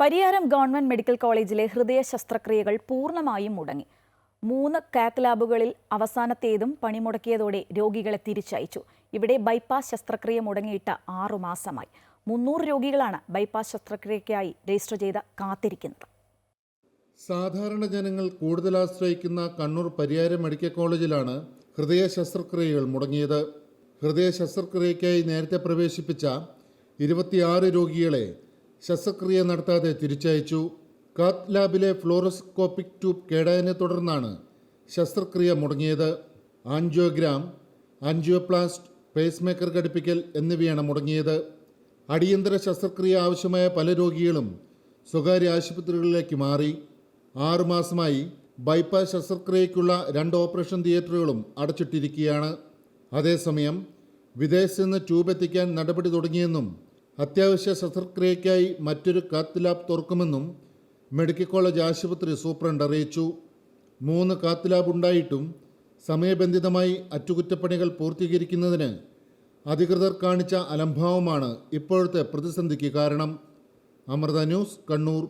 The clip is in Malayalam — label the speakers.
Speaker 1: പരിയാരം ഗവൺമെന്റ് മെഡിക്കൽ കോളേജിലെ ഹൃദയ ശസ്ത്രക്രിയകൾ പൂർണമായും മുടങ്ങി. മൂന്ന് കാത്ത് ലാബുകളിൽ അവസാനത്തേതും പണിമുടക്കിയതോടെ രോഗികളെ തിരിച്ചയച്ചു. ഇവിടെ ബൈപ്പാസ് ശസ്ത്രക്രിയ മുടങ്ങിയിട്ട് ആറുമാസമായി മുന്നൂറ് രോഗികളാണ് ബൈപ്പാസ് ശസ്ത്രക്രിയയ്ക്കായി രജിസ്റ്റർ ചെയ്ത് കാത്തിരിക്കുന്നത്.
Speaker 2: സാധാരണ ജനങ്ങൾ കൂടുതൽ ആശ്രയിക്കുന്ന കണ്ണൂർ പരിയാരം മെഡിക്കൽ കോളേജിലാണ് ഹൃദയ ശസ്ത്രക്രിയകൾ മുടങ്ങിയത്. ഹൃദയ ശസ്ത്രക്രിയയ്ക്കായി നേരത്തെ പ്രവേശിപ്പിച്ച ഇരുപത്തിയാറ് രോഗികളെ ശസ്ത്രക്രിയ നടത്താതെ തിരിച്ചയച്ചു. കാത് ലാബിലെ ഫ്ലോറോസ്കോപ്പിക് ട്യൂബ് കേടായതിനെ തുടർന്നാണ് ശസ്ത്രക്രിയ മുടങ്ങിയത്. ആൻജിയോഗ്രാം ആൻജിയോപ്ലാസ്റ്റ് പേസ് മേക്കർ ഘടിപ്പിക്കൽ എന്നിവയാണ് മുടങ്ങിയത്. അടിയന്തര ശസ്ത്രക്രിയ ആവശ്യമായ പല രോഗികളും സ്വകാര്യ ആശുപത്രികളിലേക്ക് മാറി. ആറുമാസമായി ബൈപ്പാസ് ശസ്ത്രക്രിയയ്ക്കുള്ള രണ്ട് ഓപ്പറേഷൻ തിയേറ്ററുകളും അടച്ചിട്ടിരിക്കുകയാണ്. അതേസമയം വിദേശത്ത് നിന്ന് ട്യൂബ് എത്തിക്കാൻ നടപടി തുടങ്ങിയെന്നും അത്യാവശ്യ ശസ്ത്രക്രിയയ്ക്കായി മറ്റൊരു കാത്ത് ലാബ് തുറക്കുമെന്നും മെഡിക്കൽ കോളേജ് ആശുപത്രി സൂപ്രണ്ട് അറിയിച്ചു. മൂന്ന് കാത്ത് ലാബ് ഉണ്ടായിട്ടും സമയബന്ധിതമായി അറ്റകുറ്റപ്പണികൾ പൂർത്തീകരിക്കുന്നതിന് അധികൃതർ കാണിച്ച അലംഭാവമാണ് ഇപ്പോഴത്തെ പ്രതിസന്ധിക്ക് കാരണം. അമൃത ന്യൂസ് കണ്ണൂർ.